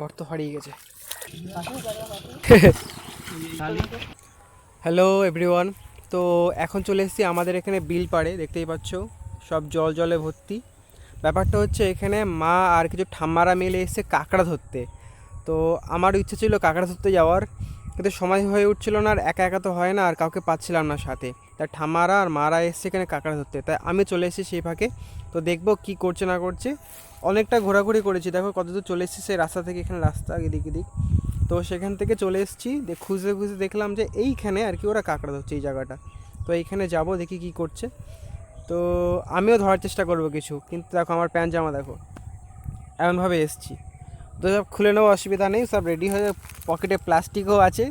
গর্ত হারিয়ে গেছে। হ্যালো এভরিওয়ান তো এখন চলে এসেছি আমাদের এখানে বিল পাড়ে দেখতেই পাচ্ছ সব জল জলে ভর্তি। ব্যাপারটা হচ্ছে এখানে মা আর কিছু ঠাম্মারা মিলে এসে কাঁকড়া ধরতে। তো আমার ইচ্ছে ছিল কাঁকড়া ধরতে যাওয়ার কিন্তু সময় হয়ে উঠছিল না আর একা একা তো হয় না আর কাউকে পাচ্ছিলাম না সাথে। তাই ঠামারা আর মারা এসছে এখানে কাঁকড়া ধরতে। তাই আমি চলে এসেছি সেই ফাঁকে। তো দেখব কি করছে না করছে। অনেকটা ঘোরাঘুরি করেছি। দেখো কতদূর চলে এসেছি সেই রাস্তা থেকে এখানে রাস্তা এদিক এদিক। তো সেখান থেকে চলে এসেছি। দিয়ে খুঁজে দেখলাম যে এইখানে আর কি ওরা কাঁকড়া ধরছে এই জায়গাটা। তো এইখানে যাব, দেখি কি করছে। তো আমিও ধরার চেষ্টা করব কিছু। কিন্তু দেখো আমার প্যান্ট জামা দেখো। এমনভাবে এসছি। তো সব খুলে নেব অসুবিধা নেই। সব রেডি হয়ে পকেটে প্লাস্টিকও আছে।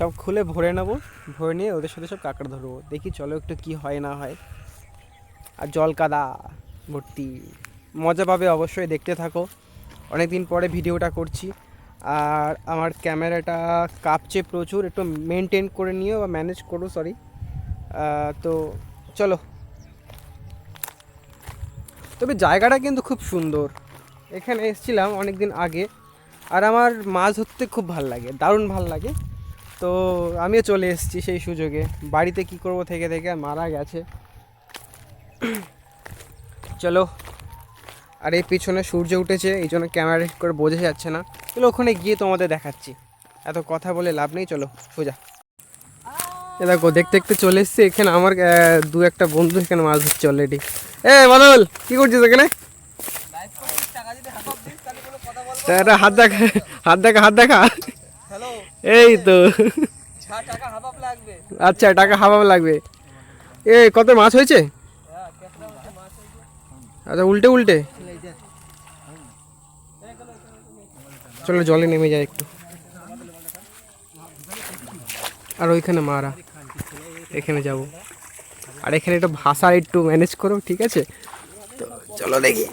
সব খুলে ভরে নেব। ভরে নিয়ে ওদের সাথে সব কাঁকড়া ধরবো। দেখি চলো একটু কি হয়, না হয়। আর জল কাদা, ভর্তি। মজা পাবে অবশ্যই, দেখতে থাকো। অনেক দিন পরে ভিডিওটা করছি। আর আমার ক্যামেরাটা কাঁপছে প্রচুর, একটু মেনটেন করে নিও বা ম্যানেজ করো সরি তো চলো। তবে জায়গাটা কিন্তু খুব সুন্দর। এখানে এসেছিলাম অনেক দিন আগে। আর আমার মাছ ধরতে খুব ভালো লাগে, দারুণ ভালো লাগে। তো আমিও চলে এসেছি সেই সুযোগে। বাড়িতে কি করব থেকে থেকে মারা গেছে। চলো আর এই পিছনে সূর্য উঠেছে এই জন্য ক্যামেরা করে বোঝা যাচ্ছে না। চলো ওখানে গিয়ে তোমাদের দেখাচ্ছি। এত কথা বলে লাভ নেই চলো সোজা। এ দেখো দেখতে দেখতে চলে এসছি এখানে আমার দু একটা বন্ধু এখানে মাছ ধরছে অলরেডি এ বদল কি করছিস এখানে? হাত দেখা হাত দেখা হাত দেখা। এই তো। আচ্ছা টাকা হাওয়া লাগবে। এ কত মাছ হয়েছে? হ্যাঁ মাছ হয়েছে। আচ্ছা উল্টে উল্টে। চলো জলে নেমে যায় একটু। আর ওইখানে মারা। এখানে যাব। আর এখানে একটা ভাষা একটু ম্যানেজ করো ঠিক আছে? তো চলো দেখি।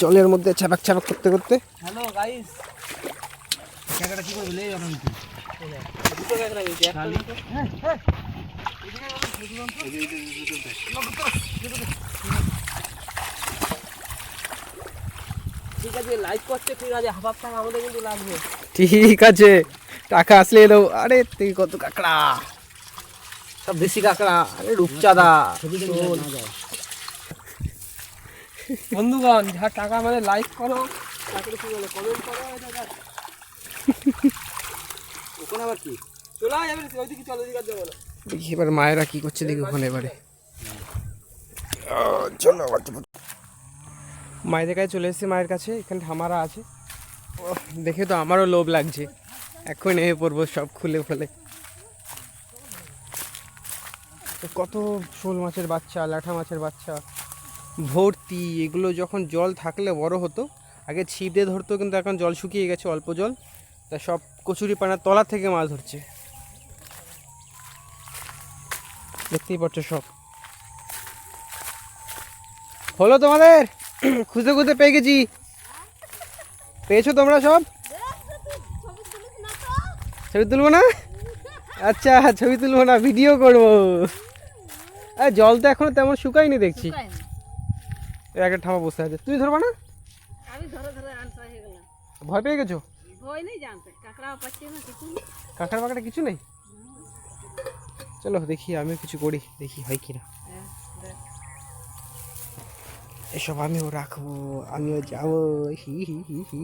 জলের মধ্যে ছাপাক ছাপাক করতে করতে। হ্যালো গাইস ক্যামেরা কি করবে লে আমি দুটো ক্যামেরা নিয়েছি একটা? হ্যাঁ হ্যাঁ ঠিক আছে লাইভ করছে ঠিক আছে হাফ টাকা আমাদের কিন্তু লাগবে ঠিক আছে টাকা আসলে এলো। আরে তুই কত কাঁকড়া? সব দেশি কাঁকড়া। আরে রূপচাঁদা। বন্ধুগণ যা টাকা আমাদের লাইক করো তারপরে কি বলে? কমেন্ট করো। ওখানে আবার কি? চলে যাবে ওইদিকে চলো ওইদিকে যাব দেখি এবার মায়েরা কি করছে দেখি ওখানে এবারে। চলো মায়েদের কাছে চলে এসেছি মায়ের কাছে এখানে ঠামারা আছে। দেখে তো আমারও লোভ লাগছে। এখন নেমে পড়ব সব খুলে ফেলে। তো কত শোল মাছের বাচ্চা লাঠা মাছের বাচ্চা ভর্তি এগুলো যখন জল থাকলে বড় হতো আগে ছিপ দিয়ে ধরতো কিন্তু এখন জল শুকিয়ে গেছে অল্প জল। তা সব কচুরি পানার তলা থেকে মাছ ধরছে। দেখতেই পাচ্ছ সব। হলো তোমাদের? খুঁজে খুঁজে পেয়ে গেছি। পেয়েছ তোমরা সব? ছবি তুলবো না? আচ্ছা ছবি তুলবো না ভিডিও করব। আর জল তো এখনও তেমন শুকায়নি দেখছি। একটা ঠামা বসে আছে। তুমি ধরবা না? ভয় পেয়ে গেছো? ভয় নেই জানতে কাঁকড়া পাচ্ছি না কিছু কাঁকড়া বাঁকড়া কিছু নেই চলো দেখি আমিও কিছু করি দেখি হয় কিনা হ্যাঁ, দেখ। এসব আমিও রাখবো আমিও যাবো হি হি হি হি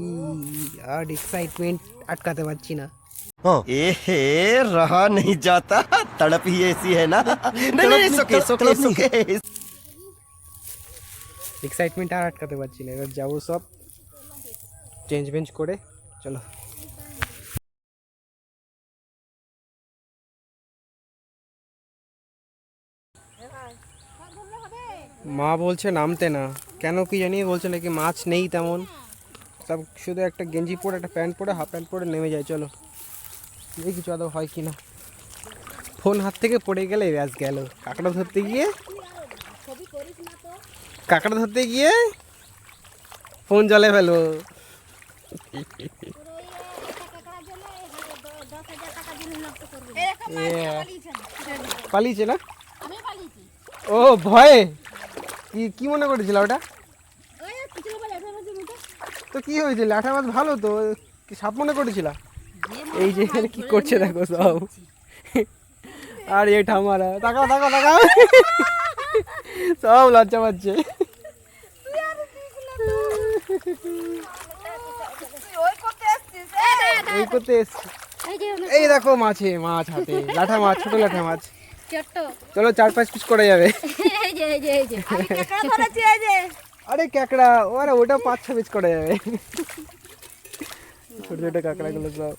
আর এক্সাইটমেন্ট আটকাতে পারছি না एहे रहा नहीं जाता तड़प ही ऐसी है ना नहीं नहीं सुके सुके सुके এক্সাইটমেন্ট আর আটকাতে পারছি না এবার যাবো সব চেঞ্জ বেঞ্জ করে চলো। মা বলছে নামতে না। কেন কি জানি, বলছে নাকি মাছ নেই তেমন। সব শুধু একটা গেঞ্জি পরে, একটা প্যান্ট পরে, হাফ প্যান্ট পরে নেমে যায়, চলো। দেখি আদৌ হয় কি না ফোন হাত থেকে পড়ে গেলে ব্যাস গেল। কাঁকড়া ধরতে গিয়ে কাঁকড়া ধরতে গিয়ে ফোন জলে ফেলো। পালিয়েছে না? ও ভয়ে? কি কি মনে করেছিল ওটা? তো কি হয়েছে? লাঠা মাছ ভালো তো? কি সাপ মনে করেছিলাম এই যে কি করছে দেখো সব। আর এই ঠামারা তাকাও তাকাও তাকাও। সব লজ্জা পাচ্ছে। এই। করতে এসছি। এই দেখো মাছে মাছ হাতে লাঠা মাছ ছোট লাঠা মাছ। চলো চার পাঁচ পিস করে যাবে। আরে কাঁকড়া আরে ওটা পাঁচ ছ পিস করে যাবে। ছোট ছোট কাঁকড়াগুলো সব।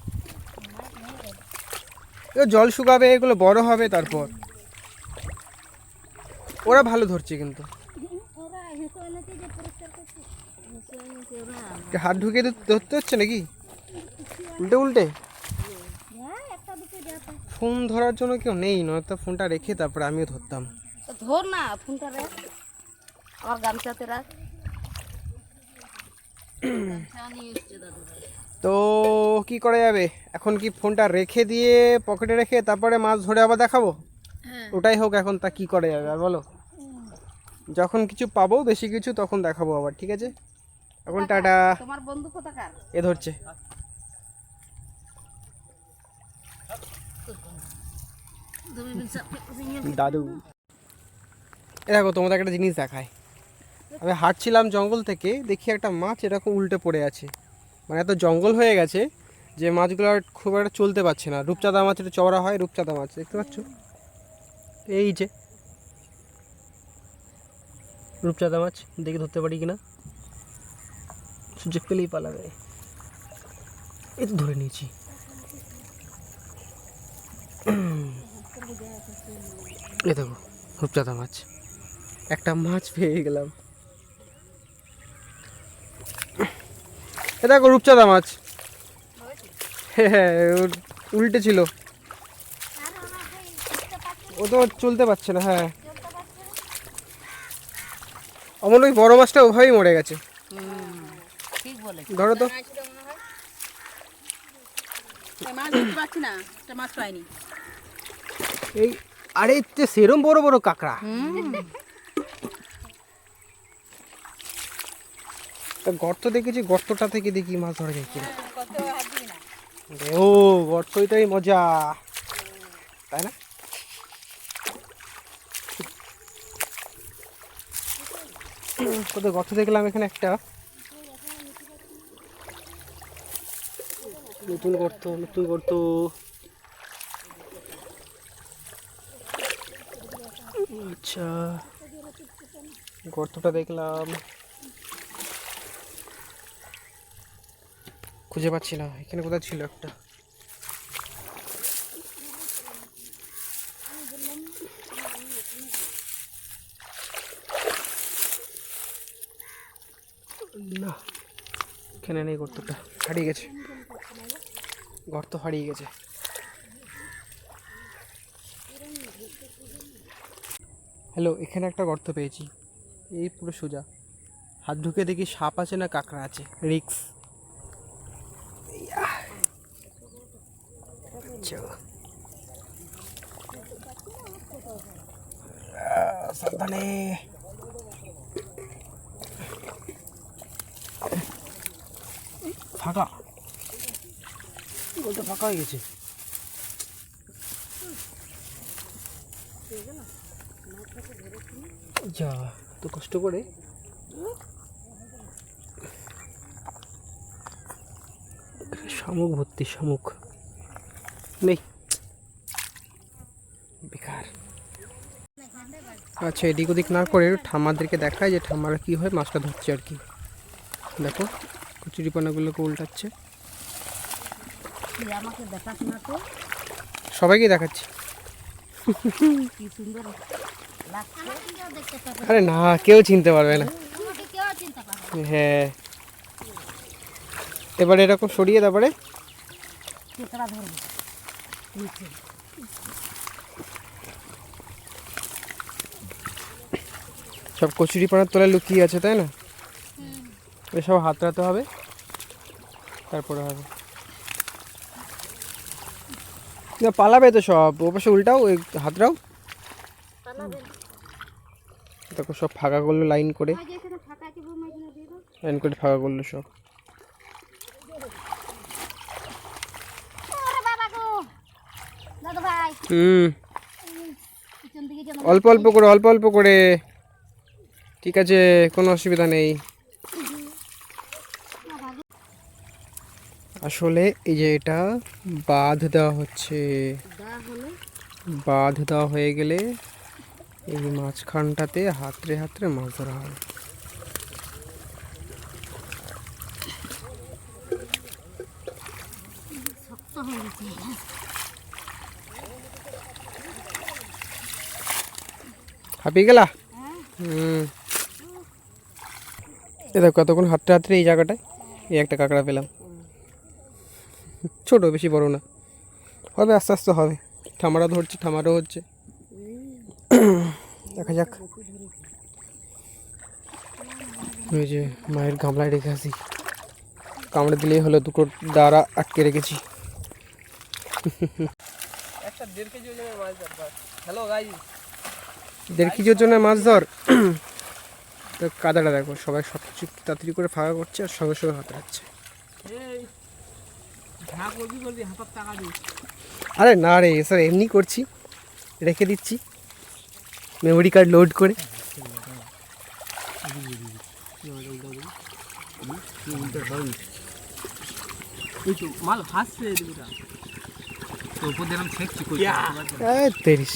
জল শুকাবে এগুলো বড় হবে তারপর। ওরা ভালো ধরছে কিন্তু। ওরা ওরা। হাত ঢুকিয়ে ধর- ধরতে হচ্ছে নাকি? উল্টে উল্টে? ফোন ধরার জন্য কেউ নেই নয়তো ফোনটা রেখে তারপরে আমিও ধরতাম। ধর না ফোনটা রাখ। আমার গামছাতে রাখ। তো কি করা যাবে? এখন কি ফোনটা রেখে দিয়ে পকেটে রেখে তারপরে মাছ ধরে আবার দেখাবো? হ্যাঁ। ওটাই হোক এখন তা কি করা যাবে আর বলো? যখন কিছু পাবো বেশি কিছু তখন দেখাবো আবার ঠিক আছে? এখন টাটা। তোমার বন্ধু কোথাকার? এ ধরছে। দাদু। দেখো, তোমাদের একটা জিনিস দেখায় আমি হাঁটছিলাম জঙ্গল থেকে, দেখি একটা মাছ এরকম উল্টে পড়ে আছে। মানে এত জঙ্গল হয়ে গেছে যে মাছগুলো আর খুব একটা চলতে পারছে না। রূপচাঁদা মাছ এটা চওড়া হয়, রূপচাঁদা মাছ, দেখতে পাচ্ছ? এই যে। রূপচাঁদা মাছ, দেখে ধরতে পারি কিনা? সুযোগ পেলেই পালাবে। এই তো ধরে নিয়েছি। এ দেখো, রূপচাঁদা মাছ। একটা মাছ পেয়ে গেলাম। এ দেখো, রূপচাঁদা মাছ। হ্যাঁ হ্যাঁ উল্টে ছিল। ও তো চলতে পারছে না হ্যাঁ। অমন ওই বড় মাছটা ওভাবেই মরে গেছে। ধরো তো। মাছ পাইনি। এই, আরে সেরম বড় বড় কাঁকড়া। তা গর্ত দেখেছি, গর্তটা থেকে দেখি মাছ ধরা যায় কিনা। ও, গর্তটাই মজা। তাই না? কোথায় গর্ত দেখলাম এখানে একটা। নতুন গর্ত নতুন গর্ত। আচ্ছা। গর্তটা দেখলাম। খুঁজে পাচ্ছি না, এখানে কোথায় ছিল একটা? না, এখানে নেই গর্তটা, হারিয়ে গেছে। গর্ত হারিয়ে গেছে। হ্যালো, এখানে একটা গর্ত পেয়েছি। এই পুরো সোজা। হাত ঢুকে দেখি সাপ আছে না কাঁকড়া আছে। রিক্স। ফাঁকা। বলতে ফাঁকা হয়ে গেছে যা তো কষ্ট করে। শামুক ভর্তি শামুক। নেই। বেকার। আচ্ছা এদিক ওদিক না করে ঠাম্মাদেরকে দেখায় যে ঠাম্মারা কী হয় মাছটা ধরছে আর কি। দেখো কচুরিপানাগুলোকে উল্টাচ্ছে। সবাইকে দেখাচ্ছি। আরে না, কেউ চিনতে পারবে না। হ্যাঁ। এবারে এরকম সরিয়ে তারপরে সব কচুরি পানার তলায় লুকিয়ে আছে, তাই না? এসব হাতড়াতে হবে। তারপরে হবে। না, পালাবে তো সব। ও পাশে উল্টাও, ওই হাতড়াও দেখো, সব ফাঁকা করল লাইন করে। লাইন করে ফাঁকা করল সব। হুম। অল্প অল্প করে, অল্প অল্প করে। ঠিক আছে, কোনো অসুবিধা নেই। আসলে এই যে এটা বাঁধ দেওয়া হচ্ছে। বাঁধ দেওয়া হয়ে গেলে এই মাঝখানটাতে হাতরে হাতরে মাছ ধরা হয়। হাঁপিয়ে গেলা? হুম। কতক্ষণ হাতরে হাতরে এই জায়গাটায় এই একটা কাঁকড়া পেলাম। ছোট, বেশি বড় না। হবে, আস্তে আস্তে হবে। ঠামারা ধরছে ঠামারও হচ্ছে। দেখা যাক। ওই যে মায়ের গামলায় রেখে আসি। কামড়ে দিলেই হলো দুটো দ্বারা আটকে রেখেছি। দেড় কেজির জন্য মাছ ধর তো কাদাটা দেখো সবাই সব কিছু তাড়াতাড়ি করে ফাঁকা করছে আর সঙ্গে সঙ্গে হাতে দিই আরে না রে স্যার এমনি করছি। রেখে দিচ্ছি। মেমোরি কার্ড লোড করে।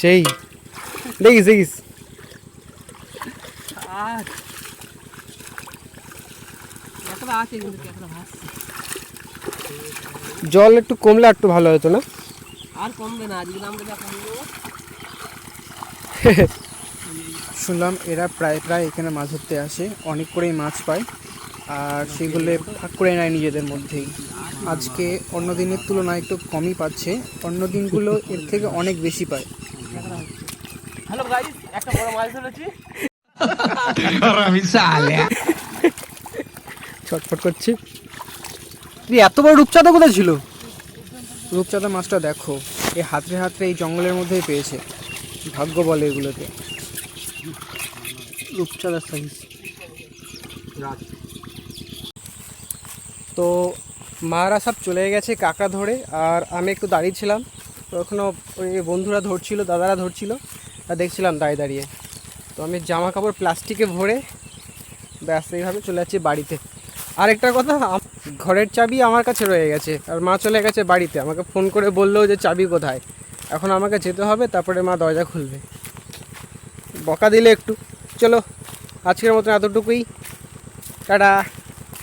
সেই। দেখিস দেখিস। জল একটু কমলে একটু ভালো হতো না? আর কমবে না আজকে আমরা যা শুনলাম এরা প্রায় প্রায় এখানে মাছ ধরতে আসে অনেক করেই মাছ পায় আর সেগুলো ভাগ করে নেয় নিজেদের মধ্যেই। আজকে অন্য দিনের তুলনায় একটু কমই পাচ্ছে অন্য দিনগুলো এর থেকে অনেক বেশি পায়। হ্যালো গাইস একটা বড় মাছ ধরেছি। ছটফট করছে। এত বড় রূপচাঁদা কোথায় ছিল? রূপচাঁদা মাছটা দেখো এই হাতরে হাতরে এই জঙ্গলের মধ্যেই পেয়েছে। ভাগ্য বলে এগুলোকে রূপচাঁদা সাইজ। তো মারা সব চলে গেছে কাকা ধরে আর আমি একটু দাঁড়িয়েছিলাম তো এখনও ওই বন্ধুরা ধরছিল দাদারা ধরছিল আর দেখছিলাম দাঁড়িয়ে দাঁড়িয়ে। তো আমি জামা কাপড় প্লাস্টিকে ভরে ব্যাস এইভাবে চলে যাচ্ছি বাড়িতে। আরেকটা কথা ঘরের চাবি আমার কাছে রয়ে গেছে আর মা চলে গেছে বাড়িতে। আমাকে ফোন করে বলল যে চাবি কোথায়? এখন আমাকে যেতে হবে তারপরে মা দরজা খুলবে। বকা দিলে একটু। চলো আজকের মতন এতটুকুই। টাটা।